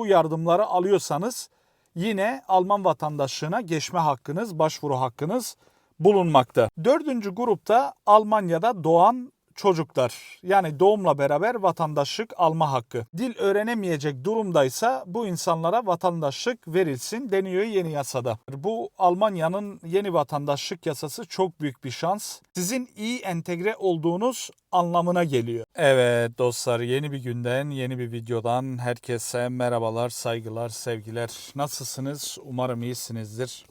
Bu yardımları alıyorsanız yine Alman vatandaşlığına geçme hakkınız, başvuru hakkınız bulunmakta. Dördüncü grupta Almanya'da doğan çocuklar yani doğumla beraber vatandaşlık alma hakkı. Dil öğrenemeyecek durumdaysa bu insanlara vatandaşlık verilsin deniyor yeni yasada. Bu Almanya'nın yeni vatandaşlık yasası çok büyük bir şans. Sizin iyi entegre olduğunuz anlamına geliyor. Evet dostlar yeni bir günden, yeni bir videodan herkese merhabalar, saygılar, sevgiler. Nasılsınız? Umarım iyisinizdir.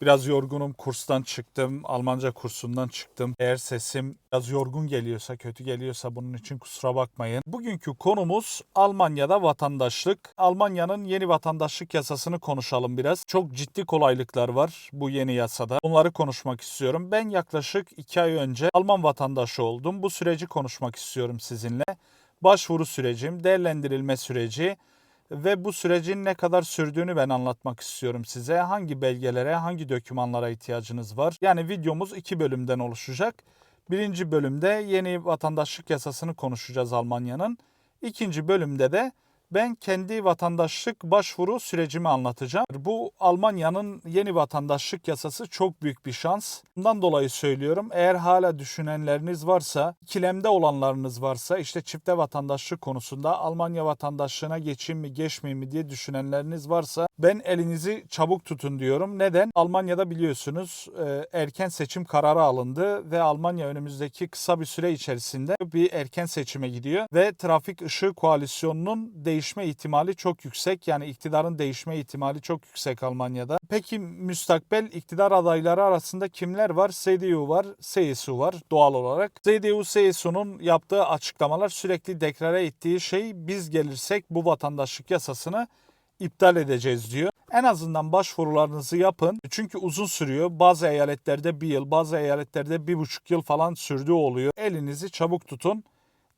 Biraz yorgunum. Kurstan çıktım. Almanca kursundan çıktım. Eğer sesim biraz yorgun geliyorsa, kötü geliyorsa bunun için kusura bakmayın. Bugünkü konumuz Almanya'da vatandaşlık. Almanya'nın yeni vatandaşlık yasasını konuşalım biraz. Çok ciddi kolaylıklar var bu yeni yasada. Bunları konuşmak istiyorum. Ben yaklaşık 2 ay önce Alman vatandaşı oldum. Bu süreci konuşmak istiyorum sizinle. Başvuru sürecim, değerlendirilme süreci, ve bu sürecin ne kadar sürdüğünü ben anlatmak istiyorum size. Hangi belgelere, hangi dokümanlara ihtiyacınız var? Yani videomuz iki bölümden oluşacak. Birinci bölümde yeni vatandaşlık yasasını konuşacağız Almanya'nın. İkinci bölümde de ben kendi vatandaşlık başvuru sürecimi anlatacağım. Bu Almanya'nın yeni vatandaşlık yasası çok büyük bir şans. Bundan dolayı söylüyorum. Eğer hala düşünenleriniz varsa, ikilemde olanlarınız varsa, işte çifte vatandaşlık konusunda Almanya vatandaşlığına geçeyim mi, geçmeyeyim mi diye düşünenleriniz varsa ben elinizi çabuk tutun diyorum. Neden? Almanya'da biliyorsunuz e, erken seçim kararı alındı ve Almanya önümüzdeki kısa bir süre içerisinde bir erken seçime gidiyor ve trafik ışığı koalisyonunun değişme ihtimali çok yüksek. Yani iktidarın değişme ihtimali çok yüksek Almanya'da. Peki müstakbel iktidar adayları arasında kimler var? CDU var, CSU var doğal olarak. CDU, CSU'nun yaptığı açıklamalar sürekli deklare ettiği şey biz gelirsek bu vatandaşlık yasasını iptal edeceğiz diyor. En azından başvurularınızı yapın. Çünkü uzun sürüyor. Bazı eyaletlerde bir yıl, bazı eyaletlerde bir buçuk yıl falan sürdüğü oluyor. Elinizi çabuk tutun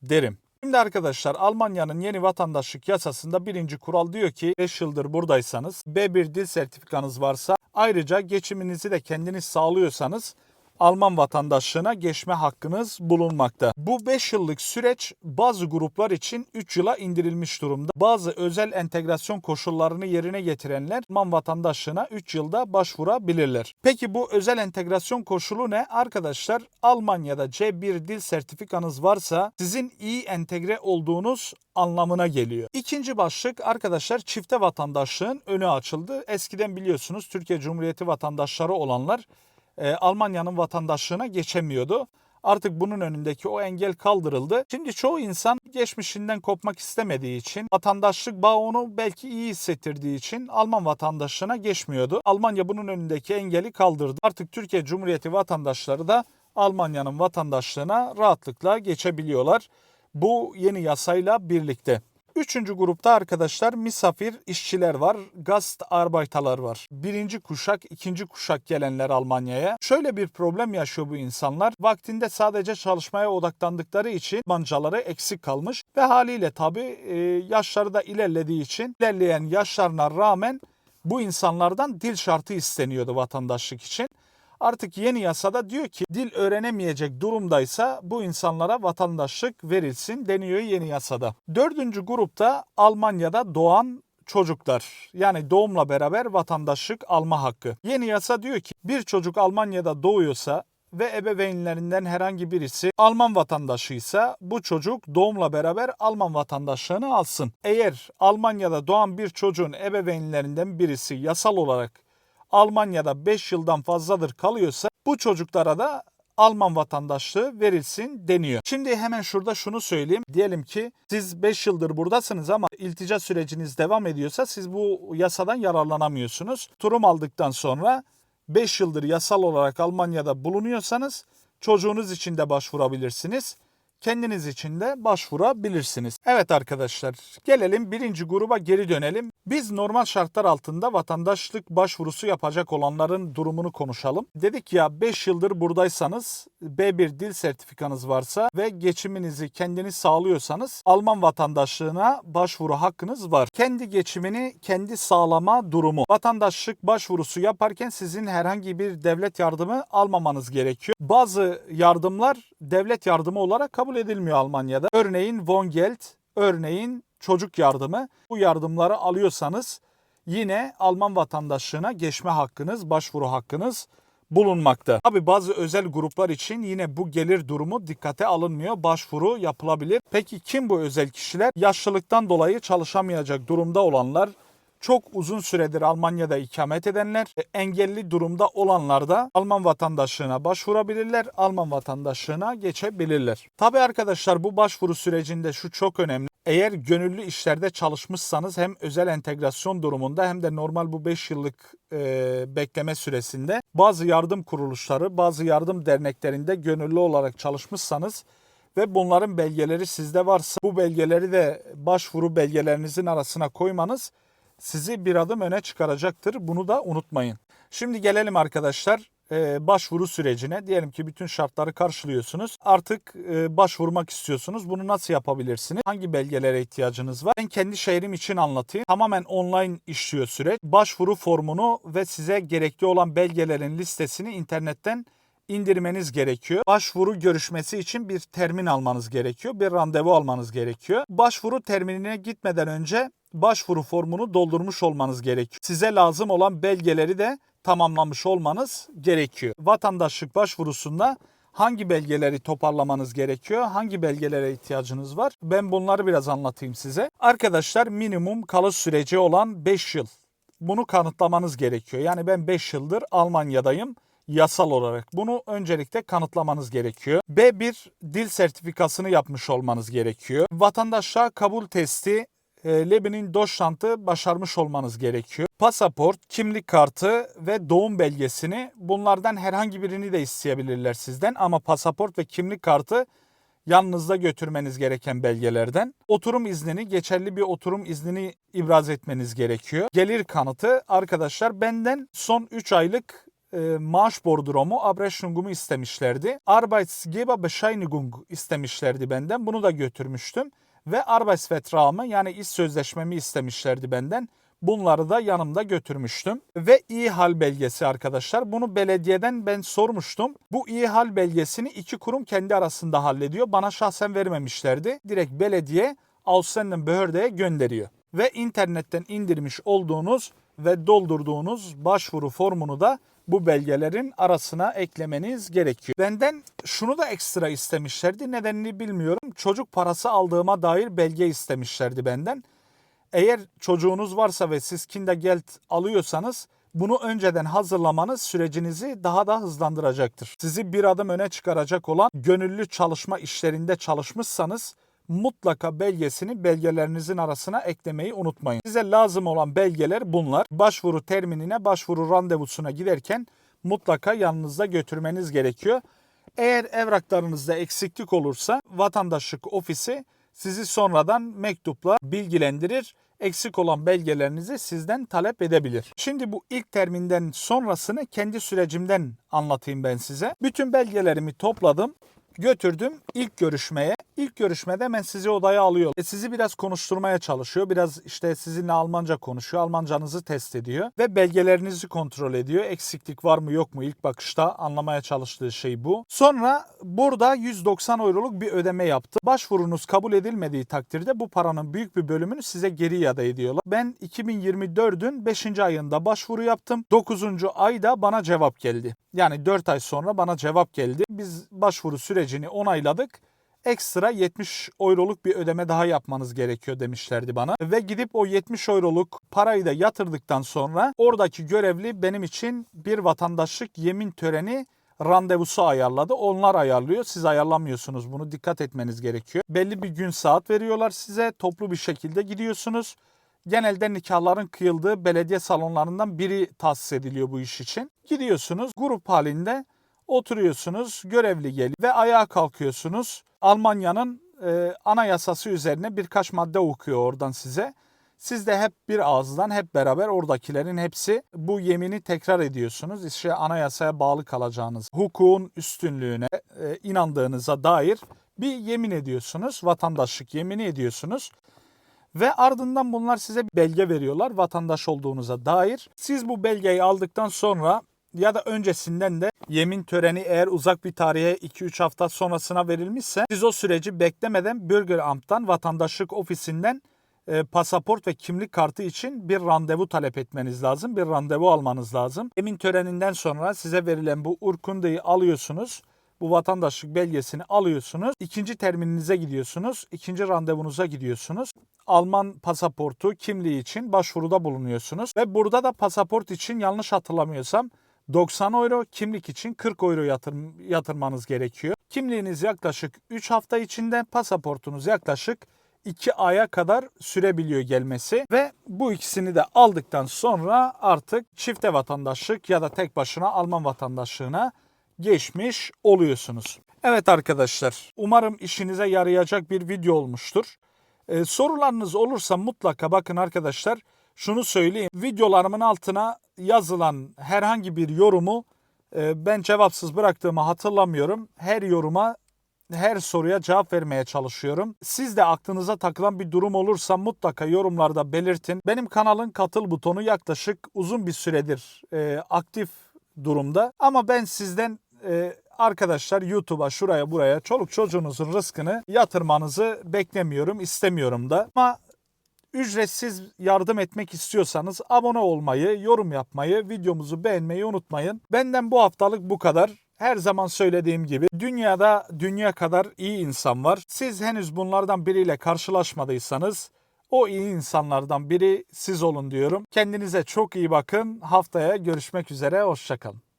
derim. Şimdi arkadaşlar Almanya'nın yeni vatandaşlık yasasında birinci kural diyor ki 5 yıldır buradaysanız B1 dil sertifikanız varsa ayrıca geçiminizi de kendiniz sağlıyorsanız Alman vatandaşlığına geçme hakkınız bulunmakta. Bu 5 yıllık süreç bazı gruplar için 3 yıla indirilmiş durumda. Bazı özel entegrasyon koşullarını yerine getirenler Alman vatandaşlığına 3 yılda başvurabilirler. Peki bu özel entegrasyon koşulu ne? Arkadaşlar Almanya'da C1 dil sertifikanız varsa sizin iyi entegre olduğunuz anlamına geliyor. İkinci başlık arkadaşlar çifte vatandaşlığın önü açıldı. Eskiden biliyorsunuz Türkiye Cumhuriyeti vatandaşları olanlar e, Almanya'nın vatandaşlığına geçemiyordu. Artık bunun önündeki o engel kaldırıldı. Şimdi çoğu insan geçmişinden kopmak istemediği için, vatandaşlık bağı onu belki iyi hissettirdiği için Alman vatandaşlığına geçmiyordu. Almanya bunun önündeki engeli kaldırdı. Artık Türkiye Cumhuriyeti vatandaşları da Almanya'nın vatandaşlığına rahatlıkla geçebiliyorlar. Bu yeni yasayla birlikte. Üçüncü grupta arkadaşlar misafir işçiler var, Gastarbeiterlar var. Birinci kuşak, ikinci kuşak gelenler Almanya'ya. Şöyle bir problem yaşıyor bu insanlar. Vaktinde sadece çalışmaya odaklandıkları için mancaları eksik kalmış. Ve haliyle tabii e, yaşları da ilerlediği için ilerleyen yaşlarına rağmen bu insanlardan dil şartı isteniyordu vatandaşlık için. Artık yeni yasada diyor ki dil öğrenemeyecek durumdaysa bu insanlara vatandaşlık verilsin deniyor yeni yasada. Dördüncü grupta Almanya'da doğan çocuklar yani doğumla beraber vatandaşlık alma hakkı. Yeni yasa diyor ki bir çocuk Almanya'da doğuyorsa ve ebeveynlerinden herhangi birisi Alman vatandaşıysa bu çocuk doğumla beraber Alman vatandaşlığını alsın. Eğer Almanya'da doğan bir çocuğun ebeveynlerinden birisi yasal olarak Almanya'da 5 yıldan fazladır kalıyorsa bu çocuklara da Alman vatandaşlığı verilsin deniyor. Şimdi hemen şurada şunu söyleyeyim. Diyelim ki siz 5 yıldır buradasınız ama iltica süreciniz devam ediyorsa siz bu yasadan yararlanamıyorsunuz. Turum aldıktan sonra 5 yıldır yasal olarak Almanya'da bulunuyorsanız çocuğunuz için de başvurabilirsiniz. Kendiniz için de başvurabilirsiniz. Evet arkadaşlar gelelim birinci gruba geri dönelim. Biz normal şartlar altında vatandaşlık başvurusu yapacak olanların durumunu konuşalım. Dedik ya 5 yıldır buradaysanız B1 dil sertifikanız varsa ve geçiminizi kendiniz sağlıyorsanız Alman vatandaşlığına başvuru hakkınız var. Kendi geçimini kendi sağlama durumu. Vatandaşlık başvurusu yaparken sizin herhangi bir devlet yardımı almamanız gerekiyor. Bazı yardımlar devlet yardımı olarak kabul edilmiyor Almanya'da. Örneğin Wohngeld, örneğin çocuk yardımı. Bu yardımları alıyorsanız yine Alman vatandaşlığına geçme hakkınız, başvuru hakkınız bulunmakta. Tabi bazı özel gruplar için yine bu gelir durumu dikkate alınmıyor. Başvuru yapılabilir. Peki kim bu özel kişiler? Yaşlılıktan dolayı çalışamayacak durumda olanlar, çok uzun süredir Almanya'da ikamet edenler, engelli durumda olanlar da Alman vatandaşlığına başvurabilirler, Alman vatandaşlığına geçebilirler. Tabi arkadaşlar bu başvuru sürecinde şu çok önemli. Eğer gönüllü işlerde çalışmışsanız hem özel entegrasyon durumunda hem de normal bu 5 yıllık e, bekleme süresinde bazı yardım kuruluşları, bazı yardım derneklerinde gönüllü olarak çalışmışsanız ve bunların belgeleri sizde varsa bu belgeleri de başvuru belgelerinizin arasına koymanız sizi bir adım öne çıkaracaktır. Bunu da unutmayın. Şimdi gelelim arkadaşlar e, başvuru sürecine. Diyelim ki bütün şartları karşılıyorsunuz. Artık e, başvurmak istiyorsunuz. Bunu nasıl yapabilirsiniz? Hangi belgelere ihtiyacınız var? Ben kendi şehrim için anlatayım. Tamamen online işliyor süreç. Başvuru formunu ve size gerekli olan belgelerin listesini internetten indirmeniz gerekiyor. Başvuru görüşmesi için bir termin almanız gerekiyor. Bir randevu almanız gerekiyor. Başvuru terminine gitmeden önce başvuru formunu doldurmuş olmanız gerekiyor. Size lazım olan belgeleri de tamamlamış olmanız gerekiyor. Vatandaşlık başvurusunda hangi belgeleri toparlamanız gerekiyor? Hangi belgelere ihtiyacınız var? Ben bunları biraz anlatayım size. Arkadaşlar minimum kalış süreci olan 5 yıl. Bunu kanıtlamanız gerekiyor. Yani ben 5 yıldır Almanya'dayım yasal olarak. Bunu öncelikle kanıtlamanız gerekiyor. B1 dil sertifikasını yapmış olmanız gerekiyor. Vatandaşlığa kabul testi e, Lebi'nin Deutschland'ı başarmış olmanız gerekiyor. Pasaport, kimlik kartı ve doğum belgesini bunlardan herhangi birini de isteyebilirler sizden ama pasaport ve kimlik kartı yanınızda götürmeniz gereken belgelerden. Oturum iznini, geçerli bir oturum iznini ibraz etmeniz gerekiyor. Gelir kanıtı arkadaşlar benden son 3 aylık e, maaş bordromu, Abrechnung'umu istemişlerdi. Arbeitsgeberbescheinigung istemişlerdi benden. Bunu da götürmüştüm. Ve Arbeitsvertrag'ımı yani iş sözleşmemi istemişlerdi benden. Bunları da yanımda götürmüştüm. Ve iyi hal belgesi arkadaşlar. Bunu belediyeden ben sormuştum. Bu iyi hal belgesini iki kurum kendi arasında hallediyor. Bana şahsen vermemişlerdi. Direkt belediye Ausländerbehörde'ye Behörde'ye gönderiyor. Ve internetten indirmiş olduğunuz ve doldurduğunuz başvuru formunu da bu belgelerin arasına eklemeniz gerekiyor. Benden şunu da ekstra istemişlerdi. Nedenini bilmiyorum. Çocuk parası aldığıma dair belge istemişlerdi benden. Eğer çocuğunuz varsa ve siz Kindergeld alıyorsanız bunu önceden hazırlamanız sürecinizi daha da hızlandıracaktır. Sizi bir adım öne çıkaracak olan gönüllü çalışma işlerinde çalışmışsanız mutlaka belgesini belgelerinizin arasına eklemeyi unutmayın. Size lazım olan belgeler bunlar. Başvuru terminine, başvuru randevusuna giderken mutlaka yanınızda götürmeniz gerekiyor. Eğer evraklarınızda eksiklik olursa vatandaşlık ofisi sizi sonradan mektupla bilgilendirir. Eksik olan belgelerinizi sizden talep edebilir. Şimdi bu ilk terminden sonrasını kendi sürecimden anlatayım ben size. Bütün belgelerimi topladım götürdüm ilk görüşmeye. İlk görüşmede hemen sizi odaya alıyor. E sizi biraz konuşturmaya çalışıyor. Biraz işte sizinle Almanca konuşuyor. Almancanızı test ediyor. Ve belgelerinizi kontrol ediyor. Eksiklik var mı yok mu ilk bakışta anlamaya çalıştığı şey bu. Sonra burada 190 euroluk bir ödeme yaptı. Başvurunuz kabul edilmediği takdirde bu paranın büyük bir bölümünü size geri iade ediyorlar. Ben 2024'ün 5. ayında başvuru yaptım. 9. ayda bana cevap geldi. Yani 4 ay sonra bana cevap geldi. Biz başvuru sürecini onayladık ekstra 70 euroluk bir ödeme daha yapmanız gerekiyor demişlerdi bana. Ve gidip o 70 euroluk parayı da yatırdıktan sonra oradaki görevli benim için bir vatandaşlık yemin töreni randevusu ayarladı. Onlar ayarlıyor. Siz ayarlamıyorsunuz. Bunu dikkat etmeniz gerekiyor. Belli bir gün saat veriyorlar size. Toplu bir şekilde gidiyorsunuz. Genelde nikahların kıyıldığı belediye salonlarından biri tahsis ediliyor bu iş için. Gidiyorsunuz grup halinde oturuyorsunuz, görevli geliyor ve ayağa kalkıyorsunuz. Almanya'nın e, anayasası üzerine birkaç madde okuyor oradan size. Siz de hep bir ağızdan hep beraber oradakilerin hepsi bu yemini tekrar ediyorsunuz. İşte anayasaya bağlı kalacağınız, hukukun üstünlüğüne e, inandığınıza dair bir yemin ediyorsunuz. Vatandaşlık yemini ediyorsunuz. Ve ardından bunlar size belge veriyorlar vatandaş olduğunuza dair. Siz bu belgeyi aldıktan sonra ya da öncesinden de yemin töreni eğer uzak bir tarihe 2-3 hafta sonrasına verilmişse siz o süreci beklemeden Bürgeramt'tan vatandaşlık ofisinden e, pasaport ve kimlik kartı için bir randevu talep etmeniz lazım. Bir randevu almanız lazım. Emin töreninden sonra size verilen bu urkundeyi alıyorsunuz. Bu vatandaşlık belgesini alıyorsunuz. İkinci termininize gidiyorsunuz. ikinci randevunuza gidiyorsunuz. Alman pasaportu kimliği için başvuruda bulunuyorsunuz. Ve burada da pasaport için yanlış hatırlamıyorsam 90 euro, kimlik için 40 euro yatır, yatırmanız gerekiyor. Kimliğiniz yaklaşık 3 hafta içinde, pasaportunuz yaklaşık 2 aya kadar sürebiliyor gelmesi ve bu ikisini de aldıktan sonra artık çifte vatandaşlık ya da tek başına Alman vatandaşlığına geçmiş oluyorsunuz. Evet arkadaşlar, umarım işinize yarayacak bir video olmuştur. Ee, sorularınız olursa mutlaka bakın arkadaşlar şunu söyleyeyim. Videolarımın altına yazılan herhangi bir yorumu e, ben cevapsız bıraktığımı hatırlamıyorum. Her yoruma her soruya cevap vermeye çalışıyorum. Siz de aklınıza takılan bir durum olursa mutlaka yorumlarda belirtin. Benim kanalın katıl butonu yaklaşık uzun bir süredir e, aktif durumda. Ama ben sizden e, arkadaşlar YouTube'a şuraya buraya çoluk çocuğunuzun rızkını yatırmanızı beklemiyorum, istemiyorum da. Ama ücretsiz yardım etmek istiyorsanız abone olmayı, yorum yapmayı, videomuzu beğenmeyi unutmayın. Benden bu haftalık bu kadar. Her zaman söylediğim gibi dünyada dünya kadar iyi insan var. Siz henüz bunlardan biriyle karşılaşmadıysanız o iyi insanlardan biri siz olun diyorum. Kendinize çok iyi bakın. Haftaya görüşmek üzere. Hoşçakalın.